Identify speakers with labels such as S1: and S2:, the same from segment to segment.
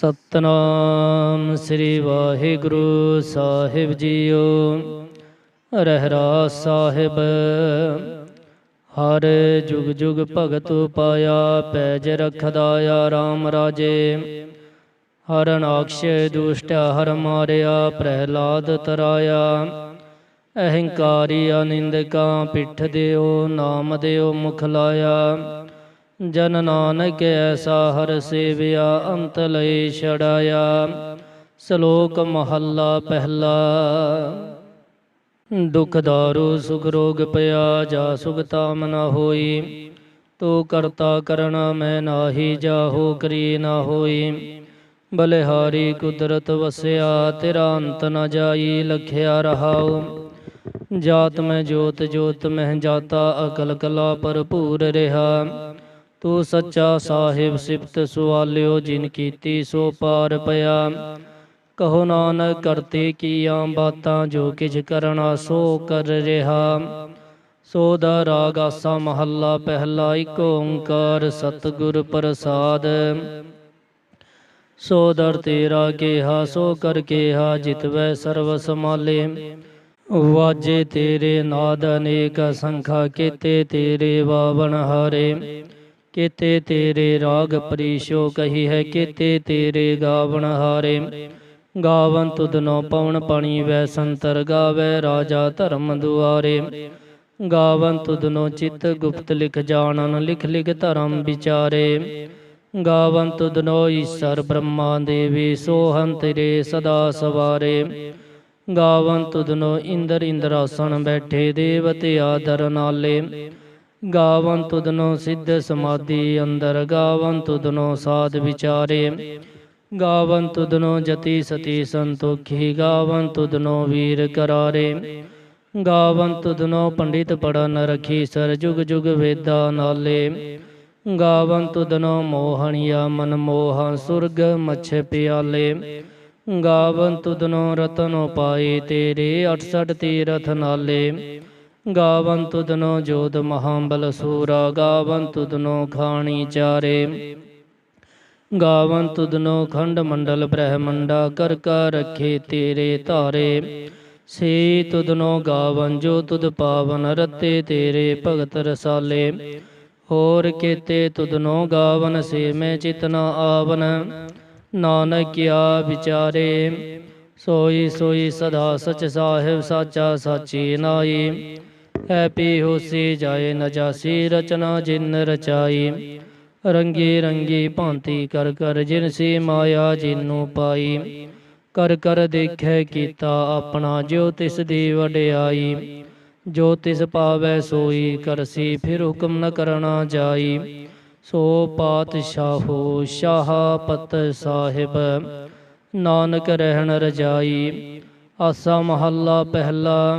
S1: ਸਤਨਾਮ ਸ੍ਰੀ ਵਾਹਿਗੁਰੂ ਸਾਹਿਬ ਜੀਓ। ਰਹਿਰਾ ਸਾਹਿਬ, ਹਰ ਜੁਗ ਜੁਗ ਭਗਤ ਪਾਇਆ ਪੈਜ ਰਖਦਾਇਆ RAM ਰਾਜੇ। ਹਰ ਨਾਕਸ਼ ਦੁਸ਼ਟ ਹਰ ਮਾਰਿਆ, ਪ੍ਰਹਿਲਾਦ ਤਰਾਇਆ। ਅਹੰਕਾਰੀ ਅਨਿੰਦਕਾਂ ਪਿੱਠ ਦਿਓ, ਨਾਮ ਦਿਓ ਮੁਖ ਲਾਇਆ ਜਨ ਨਾਨਕ ਐਸਾ ਹਰ ਸੇਵਿਆ, ਅੰਤ ਲਈ ਛੜਾਇਆ। ਸ਼ਲੋਕ ਮਹੱਲਾ ਪਹਿਲਾ। ਦੁਖ ਦਾਰੂ, ਸੁਖ ਰੋਗ ਪਿਆ, ਜਾ ਸੁਖ ਤਾਮ ਨ ਹੋਈ। ਤੂੰ ਕਰਤਾ ਕਰਣਾ ਮੈਂ ਨਾਹੀ, ਜਾਹੋ ਕਰੀ ਨਾ ਹੋਈ। ਬਲਿਹਾਰੀ ਕੁਦਰਤ ਵਸਿਆ, ਤੇਰਾ ਅੰਤ ਨ ਜਾਈ, ਲਖਿਆ ਰਹਾਉ। ਜਾਤ ਮੈਂ ਜੋਤ ਜੋਤ ਮਹਿ ਜਾਤਾ, ਅਕਲ ਕਲਾ ਭਰਪੂਰ ਰਿਹਾ। ਤੂੰ ਸੱਚਾ ਸਾਹਿਬ ਸਿਫਤ ਸੁਆਲਿਓ ਜਿਨ ਕੀਤੀ ਸੋ ਪਾਰ ਪਿਆ। ਕਹੋ ਨਾਨਕ, ਕਰਤੇ ਕੀਆਂ ਬਾਤਾਂ, ਜੋ ਕਿਛ ਕਰਨਾ ਸੋ ਕਰ ਰਿਹਾ। ਸੋ ਦਾ ਰਾਗ ਆਸਾ ਮਹੱਲਾ, ਪਹਿਲਾ ਏਕ ਓੰਕਾਰ, ਸਤਿਗੁਰ ਪ੍ਰਸਾਦ। ਸੋ ਦਰ ਤੇਰਾ ਕਿਹਾ, ਸੋ ਕਰ ਕਿਹਾ ਜਿਤਵੈ ਸਰਵ ਸਮਾਲੇ ਵਾਜੇ ਤੇਰੇ ਨਾਦ ਅਨੇਕ ਸੰਖਾ ਕੀਤੇ, ਤੇਰੇ ਬਾਵਨ ਹਾਰੇ। ਕੀਤੇ ਤੇਰੇ ਰਾਗ ਪਰੀਸ਼ੋ ਕਹੀ ਹੈ, ਕੀਤੇ ਤੇਰੇ ਗਾਵਣ ਹਾਰੇ। ਗਾਵਨ ਤੁਧਨੋ ਪਵਨ ਪਾਣੀ ਵੈ ਸੰਤਰ ਗਾਵੇ, ਰਾਜਾ ਧਰਮ ਦੁਆਰੇ। ਗਾਵਨ ਤੁਧਨੋ ਚਿਤ ਗੁਪਤ ਲਿਖ ਜਾਣਨ, ਲਿਖ ਲਿਖ ਧਰਮ ਵਿਚਾਰੇ। ਗਾਵਨ ਤੁਧਨੋ ਈਸ਼ਰ ਬ੍ਰਹਮਾ ਦੇਵੀ ਸੋਹੰ ਤੇਰੇ ਸਦਾ ਸਵਾਰੇ। ਗਾਵਨ ਤੁਧਨੋ ਇੰਦਰ ਇੰਦਰਾਸਣ ਬੈਠੇ, ਦੇਵਤੇ ਆਦਰ ਨਾਲੇ। ਗਾਵਨ ਤੁਧਨੋ ਸਿੱਧ ਸਮਾਧੀ, ਅੰਦਰ ਗਾਵਨ ਤੁਧਨੋ ਸਾਧ ਵਿਚਾਰੇ। ਗਾਵਨ ਤੁਧਨੋ ਜਤੀ ਸਤੀ ਸੰਤੋਖੀ, ਗਾਵਨ ਤੁਧਨੋ ਵੀਰ ਕਰਾਰੇ। ਗਾਵਨ ਤੁਧਨੋ ਪੰਡਿਤ ਪੜਨ ਰਖੀ, ਸਰ ਜੁਗ ਜੁਗ ਵੇਦਾ ਨਾਲੇ। ਗਾਵਨ ਤੁਧਨੋ ਮੋਹਣਿਆ, ਮਨ ਮੋਹਾ ਸੁਰਗ ਮਛ ਪਿਆਲੇ। ਗਾਵਨ ਤੁਧਨੋ ਰਤਨੋ ਪਾਏ ਤੇਰੇ 68 ਤੀਰਥ ਨਾਲੇ। ਗਾਵਨ ਤੁਧਨੋ ਜੋਤ ਮਹਾਬਲ ਸੂਰਾ ਗਾਵਨ ਤੁਧਨੋ ਖਾਣੀ ਚਾਰੇ। ਗਾਵਨ ਤੁਧਨੋ ਖੰਡ ਮੰਡਲ ਬ੍ਰਹਮੰਡਾ, ਕਰ ਕਰ ਰਖੇ ਤੇਰੇ ਧਾਰੇ। ਸੇ ਤੁਦਨੋ ਗਾਵਨ, ਜੋ ਤੁਦ ਪਾਵਨ, ਰਤੇ ਤੇਰੇ ਭਗਤ ਰਸਾਲੇ। ਹੋਰ ਕੀਤੇ ਤੁਦਨੋ ਗਾਵਨ, ਸੇ ਮੈਂ ਚਿਤਨਾ ਆਵਨ। ਨਾਨਕ ਨਾਨਕਿਆ ਵਿਚਾਰੇ, ਸੋਈ ਸੋਈ ਸਦਾ ਸਚ ਸਾਹਿਬ, ਸਾਚਾ ਸਾਚੀ ਨਾਈ। ਐਪੀ ਹੋਸੀ ਜਾਏ ਨ ਜਾਸੀ, ਰਚਨਾ ਜਿਨ ਰਚਾਈ। ਰੰਗੀ ਰੰਗੀ ਭਾਂਤੀ ਕਰ ਕਰ ਜਿਨ ਸੀ ਮਾਇਆ ਜਿਨੂੰ ਪਾਈ। ਕਰ ਕਰ ਦੇਖੈ ਕੀਤਾ ਆਪਣਾ ਜੋ ਤਿਸ ਦੀ ਵਡਿਆਈ। ਜੋ ਤਿਸ ਪਾਵੈ ਸੋਈ ਕਰਸੀ ਫਿਰ ਹੁਕਮ ਨ ਕਰਨਾ ਜਾਈ। ਸੋ ਪਾਤਸ਼ਾਹੋ ਸ਼ਾਹਪਤ ਸਾਹਿਬ, ਨਾਨਕ ਰਹਿਣ ਰਜਾਈ। ਆਸਾ ਮਹੱਲਾ ਪਹਿਲਾ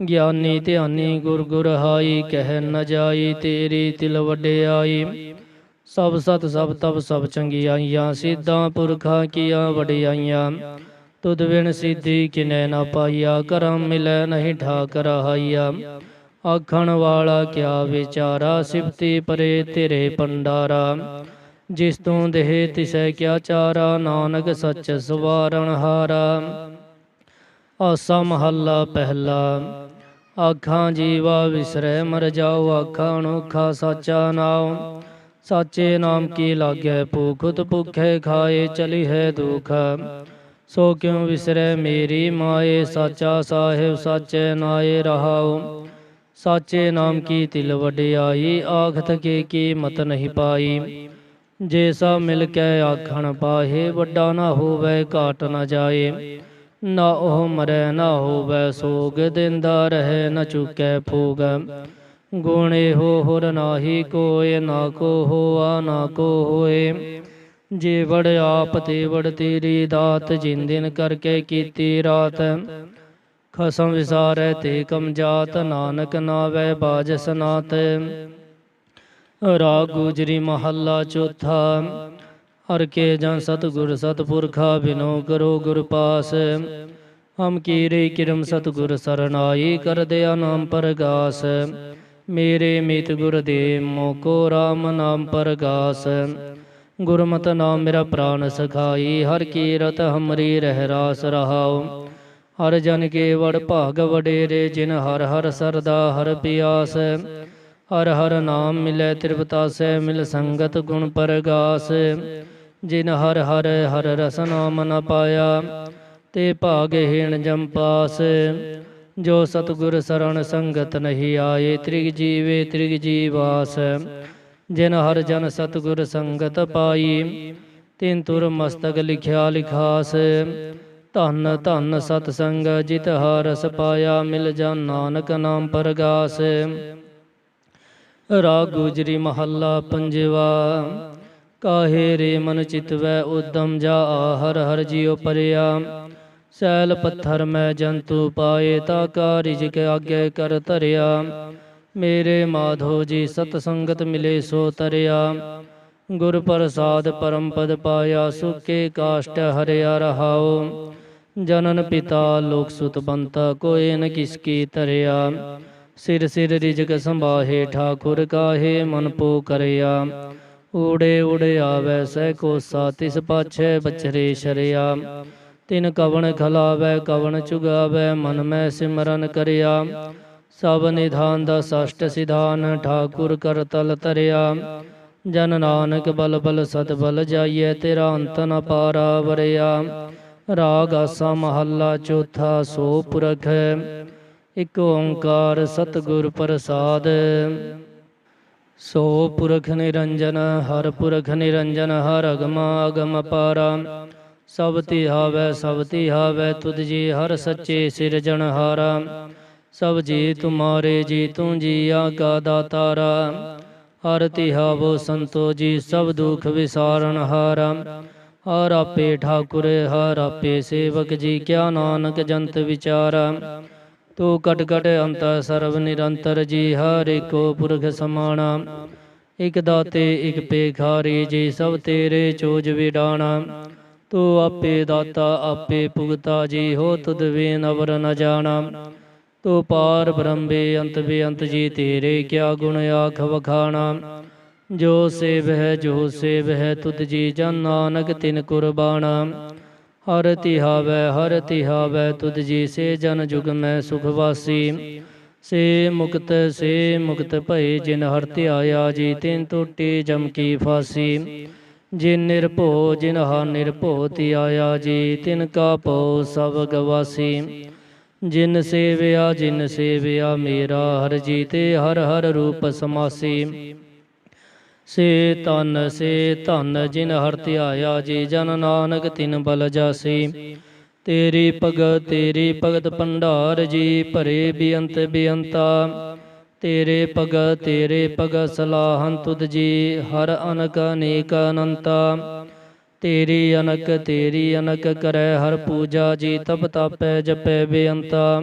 S1: ਗਿਆਨੀ ਧਿਆਨੀ ਗੁਰ ਗੁਰ ਹਾਈ ਕਹਿ ਨ ਜਾਈ ਤੇਰੀ ਤਿਲ ਵਡਿਆਈ ਸਭ ਸਤ ਸਭ ਤਬ ਸਭ ਚੰਗਿਆਈਆਂ ਸਿੱਧਾਂ ਪੁਰਖਾਂ ਕੀਆਂ ਵਡਿਆਈਆਂ ਤੁਧ ਵਿਣ ਸਿੱਧੀ ਕਿਨੈ ਨਾ ਪਾਈਆ ਕਰਮ ਮਿਲੈ ਨਹੀਂ ਠਾਕ ਰਹਾਈਆ ਆਖਣ ਵਾਲਾ ਕਿਆ ਵਿਚਾਰਾ ਸਿਫਤੀ ਪਰੇ ਤੇਰੇ ਪੰਡਾਰਾ ਜਿਸ ਤੋਂ ਦੇਹ ਤਿਸੈ ਕਿਆ ਚਾਰਾ ਨਾਨਕ ਸੱਚ ਸਵਾਰਣ ਹਾਰਾ ਆਸਾ ਮਹੱਲਾ ਪਹਿਲਾ ਆਖਾਂ ਜੀਵਾ ਵਿਸਰੈ ਮਰ ਜਾਓ ਆਖਾਂ ਅਨੋਖਾ ਸਾਚਾ ਨਾਮ ਸਾਚੇ ਨਾਮ ਕੀ ਲਾਗੈ ਭੂਖਤ ਭੁਖੈ ਖਾਏ ਚਲੀ ਹੈ ਦੁਖ ਸੋ ਕਿਉ ਵਿਸਰੈ ਮੇਰੀ ਮਾਏ ਸਾਚਾ ਸਾਹਿਬ ਸਾਚੇ ਨਾਏ ਰਹਾਉ ਸਾਚੇ ਨਾਮ ਕੀ ਤਿਲ ਵਡਿਆਈ ਆਖਤ ਕੇ ਕੀਮਤ ਨਹੀਂ ਪਾਈ ਜੇ ਸਭ ਮਿਲ ਕੇ ਆਖਣ ਪਾਹੇ ਵੱਡਾ ਨਾ ਹੋਵੇ ਘਾਟ ਨਾ ਜਾਏ ਨਾ ਉਹ ਮਰੈ, ਨਾ ਹੋਵੇ ਸੋਗ, ਦਿੰਦਾ ਰਹੇ, ਨਾ ਚੁਕੈ ਫੂਗ। ਗੁਣੇ ਹੋ ਹੁਰ ਨਾਹੀ ਕੋਏ, ਨਾ ਕੋ ਹੋਆ, ਨਾ ਕੋ ਹੋਏ। ਜੇ ਵੜ ਆਪ ਤੇ ਵੜ ਤੇਰੀ ਦਾਤ, ਜਿਨ ਕਰਕੇ ਕੀਤੀ ਰਾਤ। ਖਸਮ ਵਿਸਾਰੈ ਤੇ ਕਮ ਜਾਤ, ਨਾਨਕ ਨਾਵੈ ਬਾਜ ਸਨਾਤ। ਰਾਗ ਗੁਜਰੀ ਮਹੱਲਾ ਚੌਥਾ। ਹਰ ਕੇ ਜਨ ਸਤਿਗੁਰ ਸਤਪੁਰਖਾ ਬਿਨੋ ਕਰੋ ਗੁਰ ਪਾਸ। ਹਮ ਕੀਰੇ ਕਿਰਮ ਸਤਿਗੁਰ ਸਰਨਾਈ ਕਰ ਦਿਆ ਨਾਮ ਪਰਗਾਸ। ਮੇਰੇ ਮਿਤ ਗੁਰ ਦੇ ਮੋਕੋ RAM ਨਾਮ ਪਰਗਾਸ। ਗੁਰਮਤਿ ਨਾਮ ਮੇਰਾ ਪ੍ਰਾਨ ਸਖਾਈ, ਹਰ ਕੀਰਤ ਹਮਰੀ ਰਹਿ ਰਾਸ ਰਹਾਉ। ਹਰ ਜਨ ਕੇ ਵਡ ਭਾਗ ਵਡੇਰੇ, ਜਿਨ ਹਰ ਹਰ ਸਰਦਾ ਹਰ ਪਿਆਸ। ਹਰ ਹਰ ਨਾਮ ਮਿਲੈ ਤ੍ਰਿਪਤਾਸੈ ਮਿਲ ਸੰਗਤ ਗੁਣ ਪਰਗਾਸ। ਜਿਨ ਹਰ ਹਰ ਹਰ ਰਸ ਨਾਮ ਪਾਇਆ, ਤੇ ਭਾਗਹੀਣ ਜਮ ਪਾਸ। ਜੋ ਸਤਿਗੁਰ ਸਰਣ ਸੰਗਤ ਨਹੀਂ ਆਏ, ਤ੍ਰਿਗ ਜੀਵੇ ਤ੍ਰਿਗ ਜੀਵਾਸ। ਜਿਨ ਹਰ ਜਨ ਸਤਿਗੁਰ ਸੰਗਤ ਪਾਈ, ਤਿਨ ਤੁਰ ਮਸਤਕ ਲਿਖਿਆ ਲਿਖਾਸ। ਧੰਨ ਧੰਨ ਸਤ ਸੰਗ ਜਿਤ ਹਰਸ ਪਾਇਆ, ਮਿਲ ਜਨ ਨਾਨਕ ਨਾਮ ਪਰਗਾਸ। ਰਾਗ ਗੁਜਰੀ ਮਹੱਲਾ ਪੰਜਵਾ ਕਾਹੇ ਰੇ ਮਨ ਚਿਤਵੈ ਉਦਮ ਜਾ ਹਰ ਹਰ ਜਿਉ ਪਰਿਆ। ਸੈਲ ਪੱਥਰ ਮੈਂ ਜੰਤੂ ਪਾਏ ਤਾ ਕਾਰਿਜ ਕੇ ਆਗੇ ਕਰ ਧਰਿਆ। ਮੇਰੇ ਮਾਧੋ ਜੀ ਸਤ ਸੰਗਤ ਮਿਲੇ ਸੋ ਤਰਿਆ। ਗੁਰ ਪ੍ਰਸਾਦ ਪਰਮ ਪਦ ਪਾਇਆ ਸੁਕੇ ਕਾਸ਼ਟ ਹਰਿਆ ਰਹਾਓ ਜਨਨ ਪਿਤਾ ਲੋਕ ਸੁਤ ਬੰਤਾ ਕੋਏ ਨ ਕਿਸ ਕੀ ਧਰਿਆ। ਸਿਰ ਸਿਰ ਰਿਜਕ ਸੰਭਾਹੇ ਠਾਕੁਰ ਕਾਹੇ ਮਨ ਪੋ ਕਰਿਆ। ਊੜੇ ਊੜੇ ਆਵੈ ਸਹਿ ਕੋਸਾ, ਤਿਸ ਪਾਛੈ ਬਚਰੇ ਸ਼ਰਿਆ। ਤਿਨ ਕਵਣ ਖਲਾਵੈ, ਕਵਣ ਚੁਗਾਵੈ, ਮਨ ਮੈਂ ਸਿਮਰਨ ਕਰਿਆ। ਸਭ ਨਿਧਾਨ ਦਾ ਸਸ਼ਟ ਸਿਧਾਨ, ਠਾਕੁਰ ਕਰ ਤਲ ਤਰਿਆ। ਜਨ ਨਾਨਕ ਬਲ ਬਲ ਸਤ ਬਲ ਜਾਈਐ, ਤੇਰਾ ਅੰਤ ਨ ਪਾਰਾ ਵਰਿਆ। ਰਾਗ ਆਸਾ ਮਹੱਲਾ ਚੌਥਾ ਸੋ ਪੁਰਖ। ਇਕ ਓੰਕਾਰ ਸਤਿਗੁਰ ਪ੍ਰਸਾਦ। ਸੋ ਪੁਰਖ ਨਿਰੰਜਨ, ਹਰ ਪੁਰਖ ਨਿਰੰਜਨ, ਹਰ ਅਗਮ ਅਗਮ ਪਾਰਾ। ਸਭ ਤੇ ਹਾਵੈ, ਸਭ ਤੇ ਹਾਵੈ, ਤੁਧ ਜੀ ਹਰ ਸੱਚੇ ਸਿਰਜਣਹਾਰਾ ਸਭ ਜੀ ਤੁਮਾਰੇ ਜੀ ਤੂੰ ਜੀ ਆਗਾ ਦਾਤਾਰਾ। ਹਰ ਤਿਹਾਵੋ ਸੰਤੋ ਜੀ, ਸਭ ਦੁਖ ਵਿਸਾਰਨ ਹਾਰਾ। ਹਰ ਆਪੇ ਠਾਕੁਰ, ਹਰ ਆਪੇ ਸੇਵਕ ਜੀ, ਕਿਆ ਨਾਨਕ ਜੰਤ ਵਿਚਾਰਾ। ਤੂੰ ਕਟ ਕਟ ਅੰਤ ਸਰਬ ਨਿਰੰਤਰ ਜੀ, ਹਰ ਕੋ ਪੁਰਖ ਸਮਾਣਾ। ਇਕ ਦਾਤੇ, ਇਕ ਪੇਖਾਰੀ ਜੀ, ਸਭ ਤੇਰੇ ਚੋਜ ਵਿਡਾਣਾ। ਤੂੰ ਆਪੇ ਦਾਤਾ, ਆਪੇ ਭੁਗਤਾ ਜੀ, ਹੋ ਤੁਧ ਵੇ ਨਵਰ ਨ ਜਾਣਾ। ਤੂੰ ਪਾਰ ਬ੍ਰਹਮ ਬੇਅੰਤ ਬੇਅੰਤ ਜੀ, ਤੇਰੇ ਕਿਆ ਗੁਣ ਆਖ ਵਖਾਣਾ। ਜੋ ਸੇਵ ਹੈ, ਜੋ ਸੇਵ ਹੈ, ਤੁਧ ਜੀ ਜਨ ਨਾਨਕ ਤਿਨ ਕੁਰਬਾਨਾ ਹਰ ਤਿਹਾਵੈ ਹਰ ਤਿਹਾਵੈ ਤੁਧ ਜੀ ਸੇ ਜਨ ਜੁਗ ਮੈਂ ਸੁਖ ਵਾਸੀ। ਸੇ ਮੁਕਤ ਸੇ ਮੁਕਤ ਭਏ ਜਿਨ ਹਰ ਧਿਆਇਆ ਜੀ ਤਿਨ ਟੋਟੀ ਜਮ ਕੀ ਫਾਸੀ। ਜਿਨ ਨਿਰਭਉ ਜਿਨ ਹਾ ਨਿਰਭਉ ਧਿਆਇਆ ਜੀ ਤਿਨ ਕਾ ਭਉ ਸਭ ਗਵਾਸੀ। ਜਿਨ ਸੇਵਿਆ ਜਿਨ ਸੇਵਿਆ ਮੇਰਾ ਹਰ ਜੀ ਤੇ ਹਰ ਹਰ ਰੂਪ ਸਮਾਸੀ। ਸੇ ਤਨ ਸੇ ਧਨ, ਜਿਨ ਹਰ ਧਿਆਇਆ ਜੀ, ਜਨ ਨਾਨਕ ਤਿਨ ਬਲ ਜਾਸੀ। ਤੇਰੀ ਭਗਤ ਤੇਰੀ ਭਗਤ ਭੰਡਾਰ ਜੀ, ਭਰੇ ਬੇਅੰਤ ਬੇਅੰਤਾ। ਤੇਰੇ ਭਗਤ ਤੇਰੇ ਭਗਤ ਸਲਾਹਨ ਤੁਧ ਜੀ, ਹਰ ਅਨਕ ਅਨੇਕ ਅਨੰਤਾ। ਤੇਰੀ ਅਨਕ ਤੇਰੀ ਅਨਕ ਕਰੈ ਹਰ ਪੂਜਾ ਜੀ, ਤਪ ਤਪੈ ਜਪੈ ਬੇਅੰਤਾ।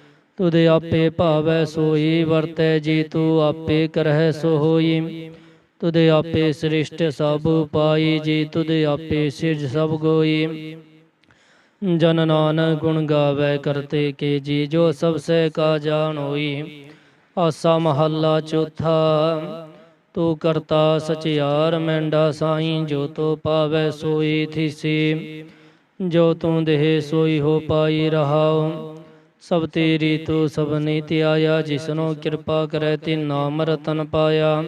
S1: ਤੁਧ ਆਪੇ ਭਾਵੈ ਸੋਈ, ਵਰਤੈ ਜੀ ਤੂੰ ਆਪੇ ਕਰਹਿ ਸੋ ਹੋਈ ਤੁਧ ਆਪੇ ਸ੍ਰਿਸ਼ਟ ਸਭ ਪਾਈ ਜੀ ਤੁਧ ਆਪੇ ਸਿਰਜ ਸਭ ਗੋਈ। ਜਨ ਨਾਨਕ ਗੁਣ ਗਾਵੇ ਕਰਤੇ ਕੇ ਜੀ, ਜੋ ਸਭ ਸੇ ਕਾ ਜਾਣ ਹੋਈ। ਆਸਾ ਮਹੱਲਾ ਚੌਥਾ, ਤੂੰ ਕਰਤਾ ਸਚਿਆਰ, ਮੈਂਡਾ ਸਾਈਂ ਜੋ ਤੋ ਪਾਵੈ ਸੋਈ ਥੀਸੀ। ਜੋ ਤੂੰ ਦੇਹ ਸੋਈ ਹੋ ਪਾਈ ਰਹਾਉ। ਸਭ ਤੇਰੀ ਤੂੰ ਸਭ ਨੀਤਿ ਆਇਆ, ਜਿਸਨੋ ਕਿਰਪਾ ਕਰੈ ਤੇ ਨਾਮ ਰਤਨ ਪਾਇਆ।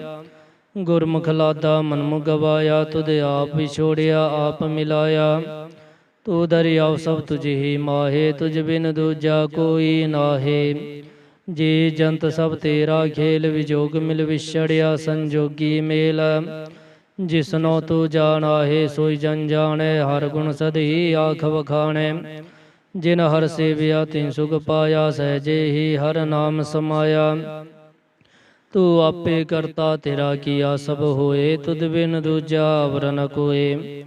S1: ਗੁਰਮੁਖ ਲਾਦਾ ਮਨਮੁ ਗਵਾਇਆ, ਤੁਧ ਆਪ ਵਿਛੋੜਿਆ ਆਪ ਮਿਲਾਇਆ। ਤੂੰ ਦਰਿਆਵ ਸਭ ਤੁਝ ਹੀ ਮਾਹੇ, ਤੁਝ ਬਿਨ ਦੂਜਾ ਕੋਈ ਨਾਹੇ। ਜੀ ਜੰਤ ਸਭ ਤੇਰਾ ਖੇਲ, ਵਿਜੋਗ ਮਿਲ ਵਿਛੜਿਆ, ਸੰਜੋਗੀ ਮੇਲ। ਜਿਸਨੋ ਤੂੰ ਜਾਣਾਹੇ, ਸੋਈ ਜਨ ਜਾਣੈ, ਹਰ ਗੁਣ ਸਦਹੀ ਆਖ ਵਖਾਣੈ। ਜਿਨ ਹਰ ਸੇਵਿਆ ਤਿਨ ਸੁਖ ਪਾਇਆ, ਸਹਜੇ ਹੀ ਹਰ ਨਾਮ ਸਮਾਇਆ। ਤੂੰ ਆਪੇ ਕਰਤਾ ਤੇਰਾ ਕੀਆ ਸਭ ਹੋਏ, ਤੁਧ ਬਿਨ ਦੂਜਾ ਅਵਰ ਨ ਕੋਏ।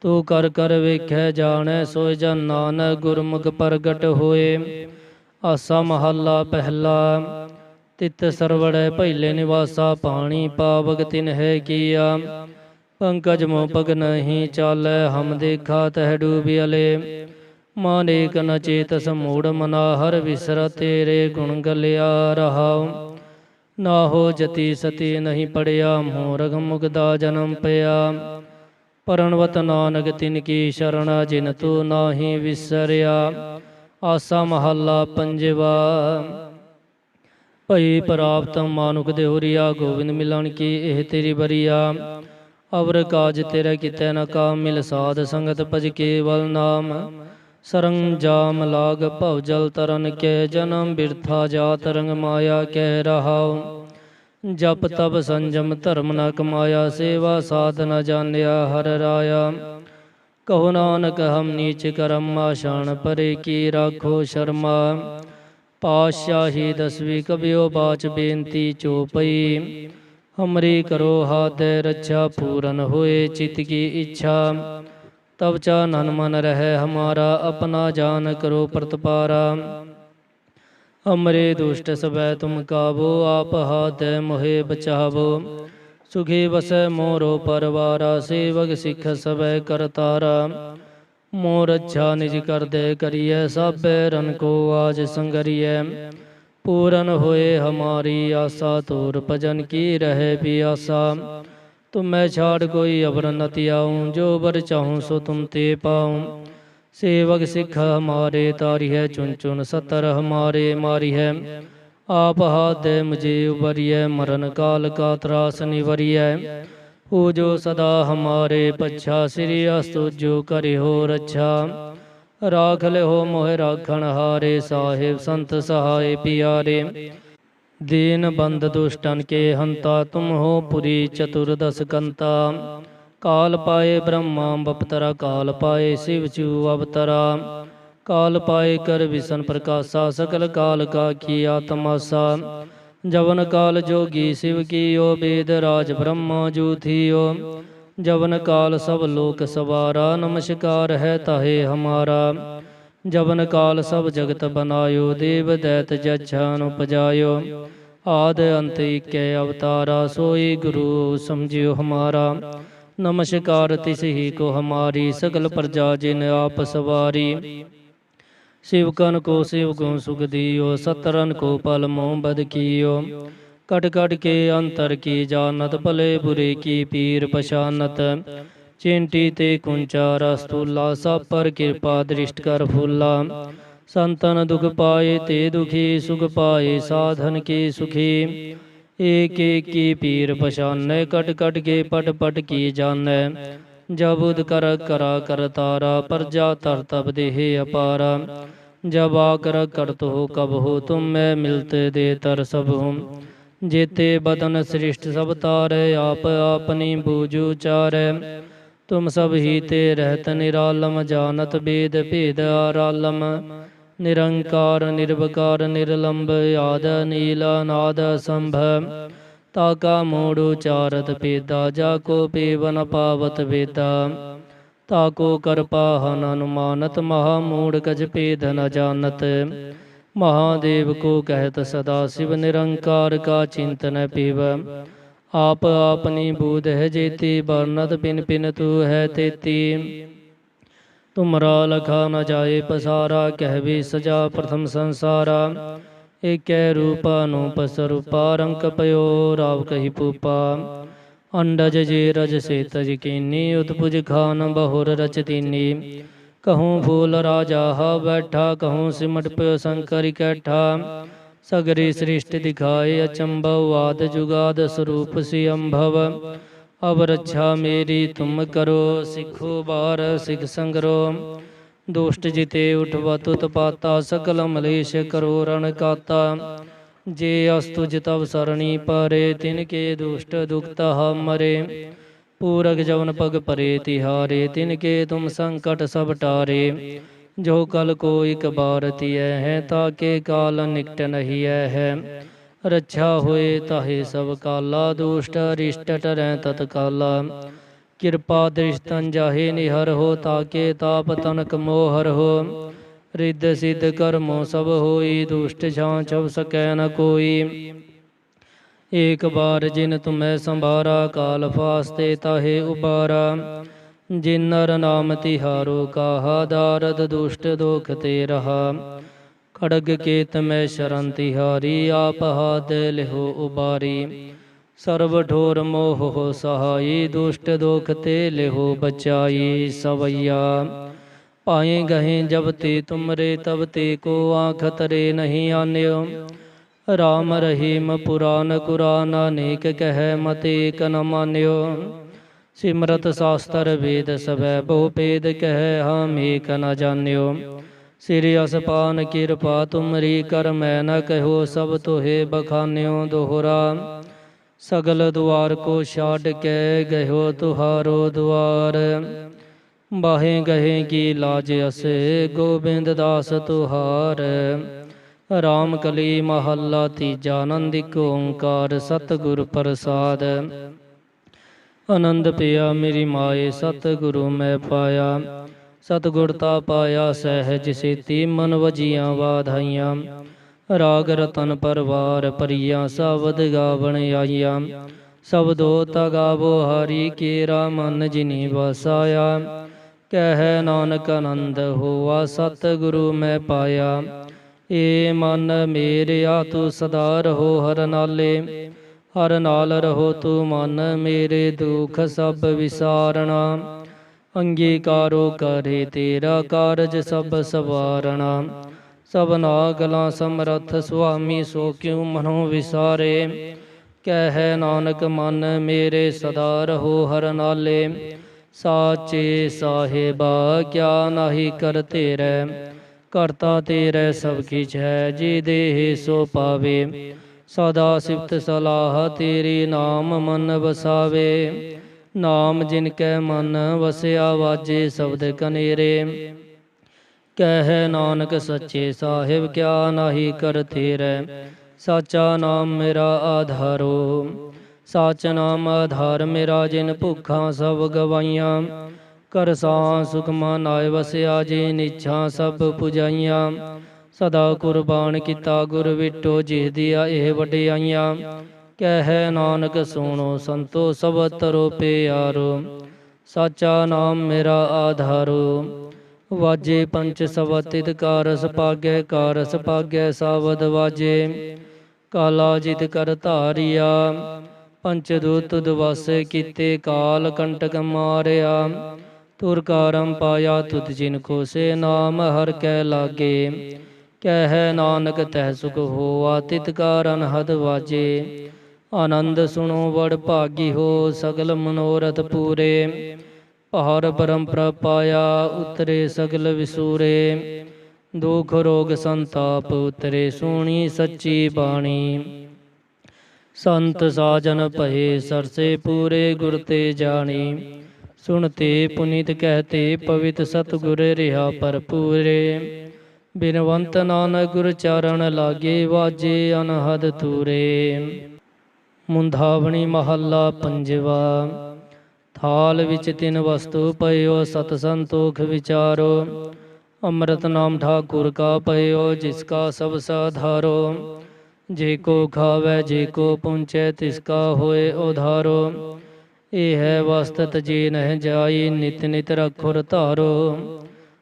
S1: ਤੂੰ ਕਰ ਕਰ ਵੇਖੈ ਜਾਣੈ, ਸੋਇ ਜਨ ਨਾਨਕ ਗੁਰਮੁਖ ਪ੍ਰਗਟ ਹੋਏ। ਆਸਾ ਮਹੱਲਾ ਪਹਿਲਾ, ਤਿਤ ਸਰਵੜੈ ਭੈਲੇ ਨਿਵਾਸਾ, ਪਾਣੀ ਪਾਵਕ ਤਿਨ ਹੈ ਕੀਆ। ਪੰਕਜ ਮੋ ਪਗ ਨਹੀਂ ਚਾਲੈ, ਹਮ ਦੇਖਾ ਤਹਿ ਡੂਬਿਅਲੇ ਮਾਨੇਕ ਨ ਚੇਤਸ ਮੂੜ ਮਨਾ, ਹਰ ਵਿਸਰ ਤੇਰੇ ਗੁਣ ਗਲਿਆ ਰਹਾਉ। ਨਾ ਹੋ ਜਤੀ ਸਤੀ ਨਹੀਂ ਪੜਿਆ ਮੋਰਗ ਮੁਗਦਾ ਜਨਮ ਪਿਆ। ਪਰਣਵਤ ਨਾਨਕ ਤਿਨ ਕੀ ਸ਼ਰਣ ਜਿਨ ਤੂੰ ਨਾਹੀ ਵਿਸਰਿਆ। ਆਸਾ ਮਹੱਲਾ ਪੰਜਵਾ। ਭਈ ਪ੍ਰਾਪਤ ਮਾਨੁਕ ਦੇਹੁਰੀਆ, ਗੋਬਿੰਦ ਮਿਲਣ ਕੀ ਇਹ ਤੇਰੀ ਬਰੀਆ। ਅਵਰ ਕਾਜ ਤੇਰਾ ਕਿਤੇ ਨ ਕਾਮ, ਮਿਲ ਸਾਧ ਸੰਗਤ ਭਜ ਕੇਵਲ ਨਾਮ। ਸਰੰਜਾਮ ਲਾਗ ਭਵ ਜਲ ਤਰਨ ਕੇ ਜਨਮ ਬਿਰਥਾ ਜਾਤ ਰੰਗ ਮਾਇਆ ਕਹਿ ਰਹਾਉ। ਜਪ ਤਪ ਸੰਜਮ ਧਰਮ ਨ ਕਮਾਇਆ, ਸੇਵਾ ਸਾਧ ਨ ਜਾਣਿਆ ਹਰ ਰਾਇਆ। ਕਹੋ ਨਾਨਕ, ਹਮ ਨੀਚ ਕਰਮ ਆਸ਼ਾਨ ਪਰੇ ਕੀ ਰਾਖੋ ਸ਼ਰਮਾ। ਪਾਸ਼ਾਹੀ ਦਸਵੀ ਕਬਿਓ ਬਾਚ ਬੇਨਤੀ ਚੋਪਈ ਹਮਰੀ ਕਰੋ ਹਾਥ ਰੱਛਾ, ਪੂਰਨ ਹੋਏ ਚਿਤ ਕੀ ਇੱਛਾ। ਤਬ ਚਾਨਨ ਮਨ ਰਹਿ, ਹਮਾਰਾ ਆਪਣਾ ਜਾਨ ਕਰੋ ਪ੍ਰਤਪਾਰਾ। ਹਮਰੇ ਦੁਸ਼ਟ ਸਬੈ ਤੁਮ ਕਾਬੋ ਆਪ ਹਾਥ ਮੋਹਿ ਬਚਾਵੋ। ਸੁਖੀ ਵਸੈ ਮੋਰੋ ਪਰਵਾਰਾ, ਸੇਵਕ ਸਿੱਖ ਸਬੈ ਕਰਤਾਰਾ ਮੋਰ ਅੱਛਾ ਨਿਜ ਕਰਦੇ ਕਰੀਐ, ਸਾਬੈ ਰਨ ਕੋ ਆਜ ਸੰਗਰੀਐ। ਪੂਰਨ ਹੋਏ ਹਮਾਰੀ ਆਸਾ ਤੋਰ ਭਜਨ ਕੀ ਰਹੇ ਵੀ ਆਸ਼ਾ तुम मैं छाड़ कोई अवर न जो बर चाहूँ सो तुम ते पाऊँ। सेवक सिख हमारे, तारी है चुन चुन सतर हमारे, मारी है। आप हाथ है मुझे उबरिय मरण काल का त्रास निवरिय पूजो सदा हमारे पच्छा, श्री अस्तु जो करे हो रक्षा। राख ले हो मोह राखण हारे, साहेब संत सहाय पियारे। दीन बंद दुष्टन के हंता तुम हो पुरी चतुर्दश कंता काल पाए ब्रह्मा बपतरा काल पाए शिव चू अवतरा काल पाए कर विष्ण प्रकाशा सकल काल का किया तमाशा जवन काल जोगी शिव की ओ वेद राज ब्रह्मा जूथियो जवन काल सब लोक सवारा नमस्कार है ताहे हमारा ਜਵਨ ਕਾਲ ਸਭ ਜਗਤ ਬਨਾਇਓ, ਦੇਵ ਦੈਤ ਜਛਾ ਨੂੰ ਪਜਾਇਓ ਆਦ ਅੰਤ ਇਕੈ ਅਵਤਾਰਾ, ਸੋਈ ਗੁਰੂ ਸਮਝਿਓ ਹਮਾਰਾ। ਨਮਸਕਾਰ ਤਿਸ ਹੀ ਕੋ ਹਮਾਰੀ, ਸਗਲ ਪ੍ਰਜਾ ਜਿਨ ਆਪ ਸਵਾਰੀ। ਸਿਵਕਨ ਕੋ ਸਿਵਕੋ ਸੁਖ ਦਿਓ, ਸਤਰਨ ਕੋ ਪਲ ਮੋਹ ਬਦ ਕੀਓ। ਕਟ ਕਟ ਕੇ ਅੰਤਰ ਕੀ ਜਾਣਤ, ਭਲੇ ਬੁਰੇ ਕੀ ਪੀਰ ਪਛਾਨਤ। चिंटी ते कुंचारा स्थूला सब पर कृपा दृष्ट कर फूला संतन दुख पाए ते दुखी सुख पाए साधन के सुखी। एक एक की पीर पशान कट कट के पट पट की जान जब उद कर करा कर तारा, पर जा तर तब देहे अपारा। जब आकर करत तो हो कब हो, तुम मैं मिलते दे तर सब हूँ। जेते बदन सृष्ट सब तारे, आप अपनी बूझू चार। ਤੁਮ ਸਭ ਹੀ ਤੇ ਰਹਿਤ ਨਿਰਾਲਮ, ਜਾਣਤ ਬੇਦ ਭੇਦ ਆਰਾਲਮ। ਨਿਰੰਕਾਰ, ਨਿਰਵਕਾਰ ਨਿਰਲੰਭ ਆਦ, ਨੀਲ ਨਾਦ ਸੰਭ। ਤਾਕਾ ਮੋੜ ਉਚਾਰਤ ਪੇਦਾ ਜਾ ਕੋ ਪੀਵਨ ਪਾਵਤ ਵੇਦਾ। ਤਾਕੋ ਕਰਪਾ ਹਨ ਅਨੁਮਾਨਤ, ਮਹਾ ਮੂੜ ਕਜ ਭੇਦ ਨ ਜਾਣਤ। ਮਹਾਦੇਵ ਕੋ ਕਹਿਤ ਸਦਾ ਸਿਵ ਨਿਰੰਕਾਰ ਕਾ ਚਿੰਤਨ ਪੀਵ। ਆਪ ਆਪਨੀ ਬੂਧ ਹੈ ਜੇਤੀ ਵਰਨਤ ਬਿਨ ਬਿਨ ਤੂ ਹੈ ਤੇਤੀ ਤੁਮਰਾ ਲਖਾ ਨ ਜਾਏ ਪਸਾਰਾ ਕਹਿ ਸਜਾ ਪ੍ਰਥਮ ਸੰਸਾਰਾ ਏਕੈ ਰੂਪਾ ਨੂੰ ਪਸਰੂਪਾ ਰੰਕ ਪਇਓ ਰਾਵ ਕਹੀ ਪੂਪਾ ਅੰਡਜ ਜੇ ਰਜ ਸੇ ਤਜ ਕੀਨੀ ਉਤਪੁਜ ਖਾਨ ਬਹੁਰ ਰਚ ਤੀਨੀ ਕਹੂੰ ਫੂਲ ਰਾਜਾ ਹਾ ਬੈਠਾ ਕਹੂੰ ਸਿਮਟ ਪਿਓ ਸੰਕਰ ਇਕੱਠਾ ਸਗਰੀ ਸ੍ਰਿਸ਼ਟ ਦਿਖਾਏ ਅਚੰਭਵ ਆਦ ਜੁਗਾਦ ਸਰੂਪ ਸੀ ਅੰਭਵ। ਅਬ ਰੱਛਾ ਮੇਰੀ ਤੁਮ ਕਰੋ ਸਿੱਖੋ ਬਾਰ ਸਿਖ ਸੰਗਰੋ। ਦੁਸ਼ਟ ਜਿਤੇ ਉਠਵਾ ਤੁਤ ਪਾਤਾ ਸਕਲ ਮਲੇਸ਼ ਕਰੋ ਰਣ ਕਾਤਾ। ਜੇ ਅਸਤੁਜ ਤਵ ਸਰਣੀ ਪਰੇ ਤਿਨ ਕੇ ਦੁਸ਼ਟ ਦੁਖਤ ਮਰੇ। ਪੂਰਕ ਜਵਨ ਪਗ ਪਰੇ ਤਿਹਾਰੇ ਤਿਨ ਕੇ ਤੁਮ ਸੰਕਟ ਸਭ ਟਾਰੇ। ਜੋ ਕਲ ਕੋ ਇਕ ਬਾਰ ਤਿਐ ਹੈ ਤਾਕੇ ਕਾਲ ਨਿਕਟ ਨਹੀਂ ਹੈ। ਰੱਛਾ ਹੋਏ ਤਾਹੇ ਸਭ ਕਾਲਾ, ਦੁਸ਼ਟ ਅਰਿਸ਼ਟ ਟਰੈ ਤਤਕਾਲਾ। ਕਿਰਪਾ ਦ੍ਰਿਸ਼ਤਨ ਜਾਹੇ ਨਿਹਰ ਹੋ ਤਾਕੇ ਤਾਪ ਤਨਕ ਮੋਹਰ ਹੋ। ਰਿੱਧ ਸਿੱਧ ਕਰਮੋ ਸਭ ਹੋਈ, ਦੁਸ਼ਟ ਛਾਂ ਛਵ ਸਕੈ ਨ ਕੋਈ। ਏਕ ਬਾਰ ਜਿਨ ਤੁਮੈ ਸੰਭਾਰਾ, ਕਾਲ ਫਾਸਤੇ ਤਾਹੇ ਉਬਾਰਾ। ਜਿਨ ਨਰ ਨਾਮ ਤਿਹਾਰੋ, ਕਾਹਾ ਦਾਰਦ ਦੁਸ਼ਟ ਦੁਖ ਤੇ ਰਹਾ ਖੜਗ ਕੇਤ ਮੈਂ ਸ਼ਰਨ ਤਿਹਾਰੀ, ਆਪ ਹਾਦ ਲਿਹੋ ਉਬਾਰੀ। ਸਰਬ ਠੋਰ ਮੋਹ ਸਹਾਈ, ਦੁਸ਼ਟ ਦੋਖ ਤੇ ਲਿਹੋ ਬਚਾਈ ਸਵਈਆ। ਪਾਏ ਗਹੇ ਜਬ ਤੇ ਤੁਮਰੇ, ਤਬ ਤੇ ਕੋ ਆਂਖ ਤਰੇ ਨਹੀਂ ਆਨਿਓ। ਰਾਮ ਰਹੀਮ ਪੁਰਾਨ ਕੁਰਾਨ, ਅਨੇਕ ਕਹਿ ਮਤੇ ਕਨ ਮਾਨਿਓ। ਸਿਮਰਤ ਸਾਸਤਰ ਵੇਦ ਸਭੈ, ਬਹੁ ਭੇਦ ਕਹਿ ਹਮ ਏਕ ਨ ਜਾਣਿਓ। ਸਿਰਿ ਅਸਪਾਨ ਕਿਰਪਾ, ਤੁਮਰੀ ਕਰ ਮੈਂ ਨ ਕਹਿਓ, ਸਭ ਤੋਹੇ ਬਖਾਨਿਓ ਦੋਹਰਾ। ਸਗਲ ਦੁਆਰ ਕੋ ਛਾੜ ਕੇ ਗਇਓ ਤੁਹਾਰੋ ਦੁਆਰ। ਬਾਹੇ ਗਹੇ ਕੀ ਲਾਜ ਅਸੇ, ਗੋਬਿੰਦ ਦਾਸ ਤੁਹਾਰ। ਰਾਮ ਕਲੀ ਮਹੱਲਾ ਤੀਜਾ, ਆਨੰਦਿਕ ਓੰਕਾਰ ਸਤਿਗੁਰ ਪ੍ਰਸਾਦ। ਆਨੰਦ ਪਿਆ, ਮੇਰੀ ਮਾਏ ਸਤਿਗੁਰੂ ਮੈਂ ਪਾਇਆ। ਸਤਿਗੁਰ ਤਾ ਪਾਇਆ ਸਹਿਜ ਸੇਤੀ, ਮਨ ਵਜੀਆਂ ਵਾਧਾਈਆਂ। ਰਾਗ ਰਤਨ ਪਰਵਾਰ ਪਰੀਆ ਸਬਦ ਗਾਵਣ ਆਈਆਂ। ਸਬਦੋ ਤਾ ਗਾਵੋ ਹਰੀ ਕੇਰਾ, ਮਨ ਜਿਨੀ ਵਸਾਇਆ। ਕਹਿ ਨਾਨਕ ਆਨੰਦ ਹੋਆ, ਸਤਿਗੁਰੂ ਮੈਂ ਪਾਇਆ। ਏ ਮਨ ਮੇਰਿਆ, ਤੂੰ ਸਦਾ ਰਹੋ ਹਰ ਨਾਲੇ। ਹਰ ਨਾਲ ਰਹੋ ਤੂੰ ਮਨ ਮੇਰੇ ਦੁਖ ਸਭ ਵਿਸਾਰਣਾ। ਅੰਗੀਕਾਰੋ ਕਰੇ ਤੇਰਾ ਕਾਰਜ ਸਭ ਸਵਾਰਣਾ। ਸਭਨਾ ਗਲਾਂ ਸਮਰਥ ਸੁਆਮੀ ਸੋ ਕਿਉ ਮਨੋ ਵਿਸਾਰੇ। ਕਹਿ ਨਾਨਕ ਮਨ ਮੇਰੇ ਸਦਾ ਰਹੋ ਹਰ ਨਾਲੇ। ਸਾਚੇ ਸਾਹਿਬਾ, ਕਿਆ ਨਾਹੀ ਕਰ ਤੇਰੇ। ਕਰਤਾ ਤੇਰੇ ਸਭ ਕਿਛ ਹੈ ਜੀ ਦੇਹ ਸੋ ਪਾਵੇ। ਸਦਾ ਸਿਫਤ ਸਲਾਹ ਤੇਰੀ ਨਾਮ ਮਨ ਵਸਾਵੇ। ਨਾਮ ਜਿਨ ਕੈ ਮਨ ਵਸਿਆ ਵਾਜੇ ਸ਼ਬਦ ਕਨੇਰੇ। ਕਹਿ ਨਾਨਕ ਸੱਚੇ ਸਾਹਿਬ ਕਿਆ ਨਾਹੀ ਕਰ ਤੇਰੇ ਸਾਚਾ ਨਾਮ ਮੇਰਾ ਆਧਾਰੋ। ਸਾਚ ਨਾਮ ਆਧਾਰ ਮੇਰਾ ਜਿਨ ਭੁੱਖਾਂ ਸਭ ਗਵਾਈਆਂ। ਕਰ ਸਾਂ ਸੁਖ ਮਨਾਇ ਵਸਿਆ ਜੀ ਨਿਛਾ ਸਭ ਪੁਜਾਈਆਂ। ਸਦਾ ਕੁਰਬਾਨ ਕੀਤਾ ਗੁਰ ਵਿਟੋ ਜਿਹ ਦੀਆ ਇਹ ਵਡਿਆਈਆਂ। ਕਹਿ ਨਾਨਕ ਸੁਣੋ ਸੰਤੋ ਸਭ ਤਰੋ ਪਿਆਰੋ ਸਾਚਾ ਨਾਮ ਮੇਰਾ ਆਧਾਰੋ। ਵਾਜੇ ਪੰਚ ਸਵਤਿਤ ਕਾਰਸ ਪਾਗੈ ਕਾਰਸ ਪਾਗੈ ਸਾਵਦ ਵਾਜੇ। ਕਾਲਾ ਜਿਤ ਕਰ ਧਾਰਿਆ, ਪੰਚ ਦੂਤ ਦਵਾਸੇ ਕੀਤੇ ਕਾਲ ਕੰਟਕ ਮਾਰਿਆ। ਤੁਰ ਕਾਰਮ ਪਾਇਆ ਤੁਧ ਜਿਨ ਕੋ ਸੇ ਨਾਮ ਹਰ ਕੈ ਲਾਗੇ। ਕਹਿ ਨਾਨਕ ਤਹਿ ਸੁਖ ਹੋਆ, ਤਿਤ ਕਾਰਨ ਹਦ ਵਾਜੇ। ਆਨੰਦ ਸੁਣੋ ਵੜ ਭਾਗੀ ਹੋ, ਸਗਲ ਮਨੋਰਥ ਪੂਰੇ। ਪਹਾੜ ਪਰਮ ਪਾਇਆ, ਉਤਰੇ ਸਗਲ ਵਿਸੂਰੇ। ਦੁਖ ਰੋਗ ਸੰਤਾਪ ਉਤਰੇ, ਸੋਣੀ ਸੱਚੀ ਬਾਣੀ। ਸੰਤ ਸਾਜਨ ਭਏ, ਸਰਸੇ ਪੂਰੇ ਗੁਰ ਤੇ ਜਾਣੀ। ਸੁਣਤੇ ਪੁਨੀਤ, ਕਹਤੇ ਪਵਿੱਤ ਸਤਿਗੁਰ, ਰਿਹਾ ਪਰ ਪੂਰੇ ਬਿਨਵੰਤ ਨਾਨਕ ਗੁਰ ਚਰਨ ਲਾਗੇ ਵਾਜੇ ਅਨਹਦ ਤੂਰੇ ਮੁੰਧਾਵਣੀ ਮਹੱਲਾ ਪੰਜਵਾ। ਥਾਲ ਵਿੱਚ ਤਿੰਨ ਵਸਤੂ ਪਇਓ, ਸਤ ਸੰਤੋਖ ਵਿਚਾਰੋ। ਅੰਮ੍ਰਿਤ ਨਾਮ ਠਾਕੁਰ ਕਾ ਪਇਓ, ਜਿਸ ਕਾ ਸਭ ਸਾਧਾਰੋ। ਜੇ ਕੋ ਖਾਵੇ, ਜੇ ਕੋ ਪੁੰਚੈ ਤਿਸ ਕਾ ਹੋਏ ਉਧਾਰੋ। ਇਹ ਹੈ ਵਸਤਤ ਜੀ ਨਹਿ ਜਾਈ, ਨਿਤ ਨਿਤ ਰਖੁਰ ਧਾਰੋ।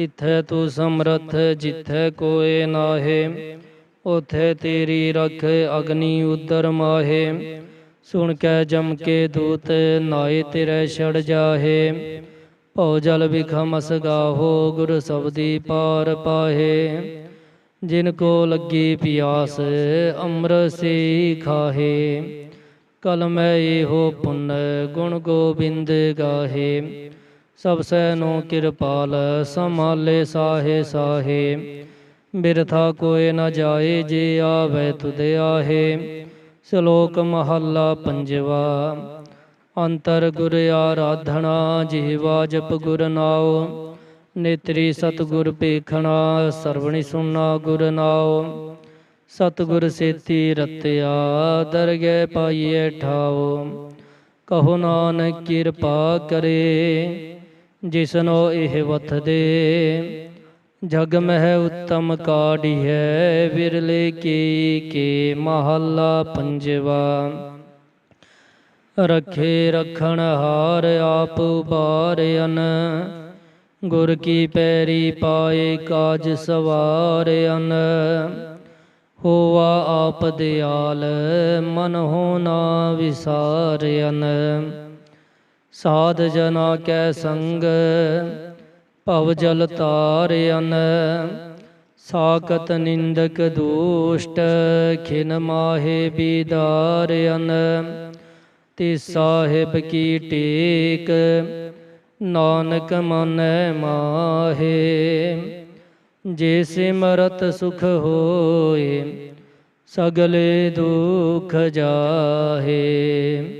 S1: ਤਿਥੈ ਤੂ ਸਮਰਥ ਜਿਥੈ ਕੋਏ ਨਾਹੇ ਉਥੇ ਤੇਰੀ ਰਖ ਅਗਨੀ ਉਦਰ ਮਾਹੇ ਸੁਣ ਕੇ ਜਮ ਕੇ ਦੂਤ ਨਾਏ ਤੇਰੇ ਛੜ ਜਾਹੇ ਭਉ ਜਲ ਬਿਖਮਸ ਗਾਹੋ ਗੁਰ ਸਬਦੀ ਪਾਰ ਪਾਹੇ ਜਿਨ ਕੋ ਲੱਗੀ ਪਿਆਸ ਅੰਮ੍ਰਿਤ ਸੇ ਖਾਹੇ ਕਲਮੈ ਇਹੋ ਪੁੰਨ ਗੁਣ ਗੋਬਿੰਦ ਗਾਹੇ ਸਭ ਸੈ ਨੂੰ ਕਿਰਪਾਲ ਸਮਾਲੇ ਸਾਹੇ ਸਾਹੇ। ਬਿਰਥਾ ਕੋਏ ਨ ਜਾਏ, ਜੇ ਆਵੇ ਤੁਧ ਆਹੇ। ਸ਼ਲੋਕ ਮਹੱਲਾ ਪੰਜਵਾ, ਅੰਤਰ ਗੁਰ ਆਰਾਧਨਾ ਜੀਵਾ ਜਪ ਗੁਰ ਨਾਉ। ਨੇਤਰੀ ਸਤਗੁਰ ਪੇਖਣਾ ਸਰਵਣੀ ਸੁਨਾ ਗੁਰ ਨਾਉ। ਸਤਗੁਰ ਸੇਤੀ ਰਤਿਆ, ਦਰਗਹਿ ਪਾਈਏ ਠਾਉ। ਕਹੋ ਨਾਨਕ ਕਿਰਪਾ ਕਰੇ। ਜਿਸਨੋ ਇਹ ਵਥ ਦੇ। ਜਗ ਮਹਿ ਉੱਤਮ ਕਾਢੀ ਹੈ ਵਿਰਲੇ ਕੀ ਕੇ ਮਹੱਲਾ ਪੰਜਵਾ। ਰਖੇ ਰਖਣ ਹਾਰ ਆਪ ਉਬਾਰਿਆਨ ਗੁਰ ਕੀ ਪੈਰੀ ਪਾਏ ਕਾਜ ਸਵਾਰਿਆਨ ਹੋਵਾ ਆਪ ਦਿਆਲ, ਮਨ ਹੋ ਨਾ ਵਿਸਾਰਿਆਨ ਸਾਧ ਜਨਾ ਕੈ ਸੰਗ, ਭਵ ਜਲ ਤਾਰਿਆਨ ਸਾਕਤ ਨਿੰਦਕ ਦੁਸ਼ਟ, ਖਿਨ ਮਾਹੇ ਬਿਦਾਰਿਆਨ ਤੇ ਸਾਹਿਬ ਕੀ ਟੇਕ, ਨਾਨਕ ਮਨ ਮਾਹੇ। ਜੇ ਸਿਮਰਤ ਸੁਖ ਹੋਏ, ਸਗਲੇ ਦੁਖ ਜਾਹੇ।